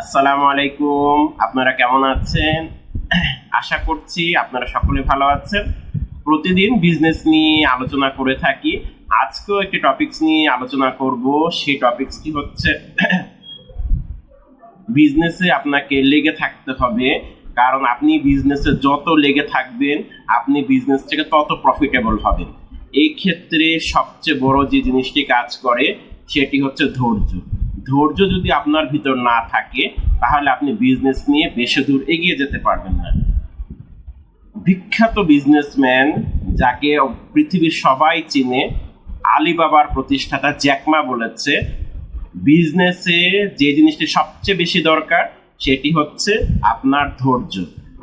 আসসালামু আলাইকুম। আপনারা কেমন আছেন? আশা করছি আপনারা সকলে ভালো আছেন। প্রতিদিন বিজনেস নিয়ে আলোচনা করে থাকি। আজকেও একটি টপিকস নিয়ে আলোচনা করব। সেই টপিকসটি হচ্ছে বিজনেসে আপনাকে লেগে থাকতে হবে। কারণ আপনি বিজনেসে যত লেগে থাকবেন, আপনি বিজনেস থেকে তত প্রফিটেবল হবেন। এই ক্ষেত্রে সবচেয়ে বড় যে জিনিসটি কাজ করে, সেটি হচ্ছে ধৈর্য। ধৈর্য যদি আপনার ভিতর না থাকে, তাহলে আপনি বিজনেস নিয়ে বেশি দূর এগিয়ে যেতে পারবেন না। বিখ্যাত বিজনেসম্যান যাকে পৃথিবীর সবাই চিনে, আলিবাবার প্রতিষ্ঠাতা জ্যাকমা বলেছে বিজনেসে যে জিনিসটি সবচেয়ে বেশি দরকার, সেটি হচ্ছে আপনার ধৈর্য।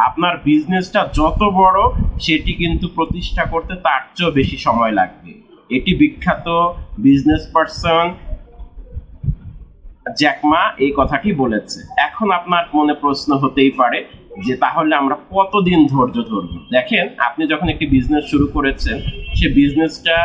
আপনার বিজনেসটা যত বড়, সেটি কিন্তু প্রতিষ্ঠা করতে তার চেয়েও বেশি সময় লাগবে। এটি বিখ্যাত বিজনেস পার্সন জ্যাকমা এই কথাটি বলেছে। এখন আপনার মনে প্রশ্ন হতেই পারে যে তাহলে আমরা কতদিন ধৈর্য ধরব? দেখেন, আপনি যখন একটি বিজনেস শুরু করেছেন, সে বিজনেসটা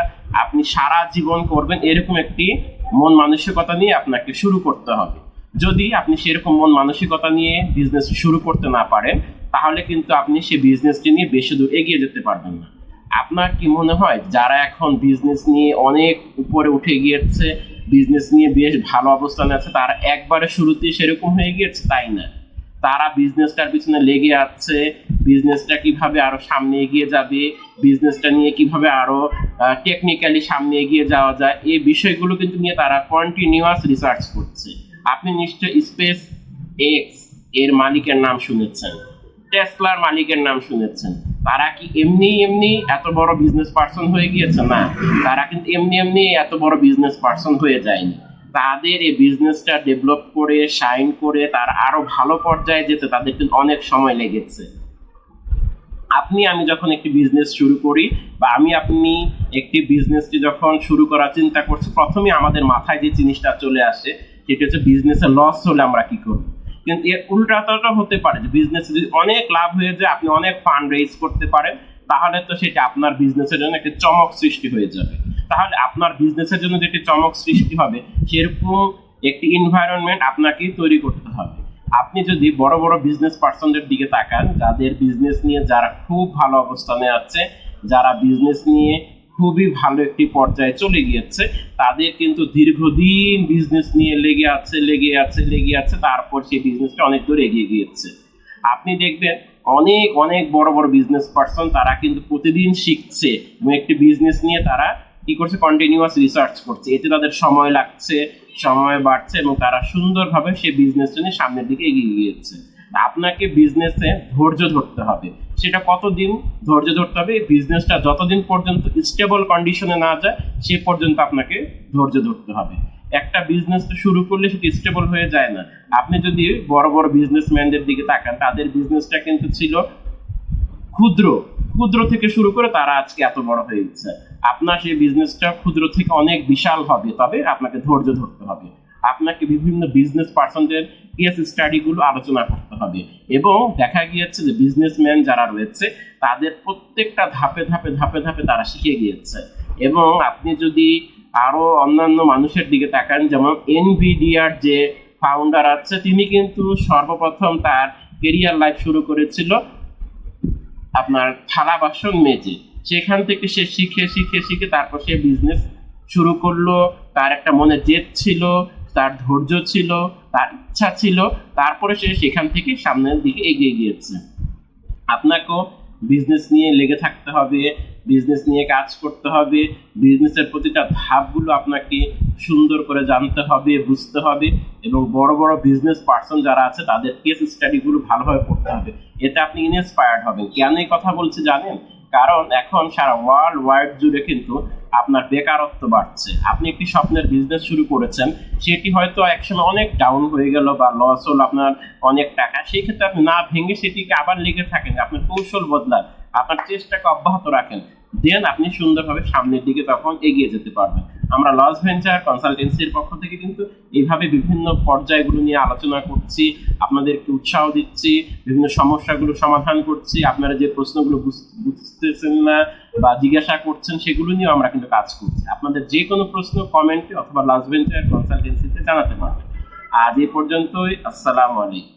আপনি সারা জীবন করবেন এরকম একটি মন মানসিকতা নিয়ে আপনাকে শুরু করতে হবে। যদি আপনি সেরকম মন মানসিকতা নিয়ে বিজনেস শুরু করতে না পারেন, তাহলে কিন্তু আপনি সেই বিজনেসটি নিয়ে বেশি দূর এগিয়ে যেতে পারবেন না। আপনার কি মনে হয়, যারা এখন বিজনেস নিয়ে অনেক উপরে উঠে গিয়েছে বিজনেস নিয়ে বেশ ভালো অবস্থানে আছে, তারা একবারে শুরুতেই সেরকম হয়ে গিয়েছে, তাই না? তারা বিজনেসটার পিছনে লেগে আছে বিজনেসটা কীভাবে আরও সামনে এগিয়ে যাবে বিজনেসটা নিয়ে কীভাবে আরও টেকনিক্যালি সামনে এগিয়ে যাওয়া যায়, এই বিষয়গুলো কিন্তু নিয়ে তারা কন্টিনিউয়াস রিসার্চ করছে। আপনি নিশ্চয় স্পেস এক্সের মালিকের নাম শুনেছেন টেসলার মালিকের নাম শুনেছেন। তারা কি এমনি এমনি এত বড় বিজনেস পার্সন হয়ে গিয়েছে? না। তারা কিন্তু এমনি এমনি এত বড় বিজনেস পার্সন হয়ে যায়নি। তাদের এই বিজনেসটা ডেভেলপ করে শাইন করে, তার আরও ভালো পর্যায়ে যেতে তাদের কিন্তু অনেক সময় লেগেছে। আপনি, আমি যখন একটি বিজনেস শুরু করি বা আমি, আপনি একটি বিজনেসটি যখন শুরু করার চিন্তা করছি, প্রথমে আমাদের মাথায় যে জিনিসটা চলে আসে, সেটা হচ্ছে বিজনেসে লস হলে আমরা কি করব? কিন্তু এর উল্টাটা হতে পারে যে বিজনেসে যদি অনেক লাভ হয়ে যায়, আপনি অনেক ফান্ড রেজ করতে পারেন, তাহলে তো সেটা আপনার বিজনেসের জন্য একটি চমক সৃষ্টি হয়ে যাবে। তাহলে আপনার বিজনেসের জন্য যে একটি চমক সৃষ্টি হবে, সেরকম একটি এনভায়রনমেন্ট আপনাকে তৈরি করতে হবে। আপনি যদি বড় বড় বিজনেস পার্সনদের দিকে তাকান, যাদের বিজনেস নিয়ে যারা খুব ভালো অবস্থানে আছে, যারা বিজনেস নিয়ে খুবই ভালো একটি পর্যায়ে চলে গিয়েছে। তাদের কিন্তু দীর্ঘদিন বিজনেস নিয়ে লেগে আছে লেগে আছে লেগে আছে, তারপর সেই বিজনেসটা অনেক দূর এগিয়ে গিয়েছে। আপনি দেখবেন অনেক অনেক বড় বড় বিজনেস পার্সন তারা কিন্তু প্রতিদিন শিখছে এবং একটি বিজনেস নিয়ে তারা কি করছে কন্টিনিউয়াস রিসার্চ করছে। এতে তাদের সময় লাগছে, সময় বাড়ছে এবং তারা সুন্দরভাবে সেই বিজনেসটা নিয়ে সামনের দিকে এগিয়ে গিয়েছে। আপনাকে বিজনেসে ধৈর্য ধরতে হবে। সেটা কতদিন ধৈর্য ধরতে হবে? বিজনেসটা যতদিন পর্যন্ত স্টেবল কন্ডিশনে না যায়, সে পর্যন্ত আপনাকে ধৈর্য ধরতে হবে। একটা বিজনেস তো শুরু করলে সেটা স্টেবল হয়ে যায় না। আপনি যদি বড় বড় বিজনেসম্যানদের দিকে তাকান, তাদের বিজনেসটা কিন্তু ছিল ক্ষুদ্র। ক্ষুদ্র থেকে শুরু করে তারা আজকে এত বড় হয়ে গেছে। আপনার সেই বিজনেসটা ক্ষুদ্র থেকে অনেক বিশাল হবে, তবে আপনাকে ধৈর্য ধরতে হবে। আপনাকে বিভিন্ন বিজনেস পার্সনদের কেস স্টাডিগুলো আলোচনা করতে হবে। এবং দেখা গিয়েছে যে বিজনেসম্যান যারা রয়েছে, তাদের প্রত্যেকটা ধাপে ধাপে ধাপে ধাপে তারা শিখে গিয়েছে। এবং আপনি যদি আরও অন্যান্য মানুষের দিকে তাকান, যেমন এনভিডিআর যে ফাউন্ডার আছে, তিনি কিন্তু সর্বপ্রথম তার কেরিয়ার লাইফ শুরু করেছিল আপনার থালা বাসন মেজে। সেখান থেকে সে শিখে শিখে শিখে তারপর সে বিজনেস শুরু করল। তার একটা মনে জেদ ছিল। তার ধৈর্য ছিল, তার ইচ্ছা ছিল, তারপরে সে সেখান থেকে সামনের দিকে এগিয়ে গিয়েছে। আপনাকেও বিজনেস নিয়ে লেগে থাকতে হবে বিজনেস নিয়ে কাজ করতে হবে বিজনেসের প্রতিটা ধাপগুলো আপনাকে সুন্দর করে জানতে হবে, বুঝতে হবে এবং বড় বড় বিজনেস পার্সন যারা আছে, তাদের কেস স্টাডিগুলো ভালোভাবে পড়তে হবে। এতে আপনি ইনস্পায়ার্ড হবেন। কেন এই কথা বলছি জানেন? কারণ এখন সারা ওয়ার্ল্ড ওয়াইড জুড়ে কিন্তু আপনার বেকারত্ব বাড়ছে। আপনি একটি স্বপ্নের বিজনেস শুরু করেছেন, সেটি হয়তো একসময় অনেক ডাউন হয়ে গেল বা লস হল আপনার অনেক টাকা। সেই ক্ষেত্রে আপনি না ভেঙে সেটিকে আবার লেগে থাকেন, আপনার কৌশল বদলান, আপনার চেষ্টাকে অব্যাহত রাখেন। দেন আপনি সুন্দরভাবে সামনের দিকে তখন এগিয়ে যেতে পারবেন। আমরা লস ভেঞ্চার কনসালটেন্সির পক্ষ থেকে কিন্তু এইভাবে বিভিন্ন পর্যায়গুলো নিয়ে আলোচনা করছি, আপনাদেরকে উৎসাহ দিচ্ছি, বিভিন্ন সমস্যাগুলো সমাধান করছি, আপনারা যে প্রশ্নগুলো বুঝ- বুঝতেছেন না বা জিজ্ঞাসা করছেন সেগুলো নিয়েও আমরা কিন্তু কাজ করছি। আপনাদের যে কোনো প্রশ্ন কমেন্টে অথবা লাস ভেঞ্চার কনসালটেন্সিতে জানাতে পারবেন। আজ এ পর্যন্তই, আসসালামু আলাইকুম।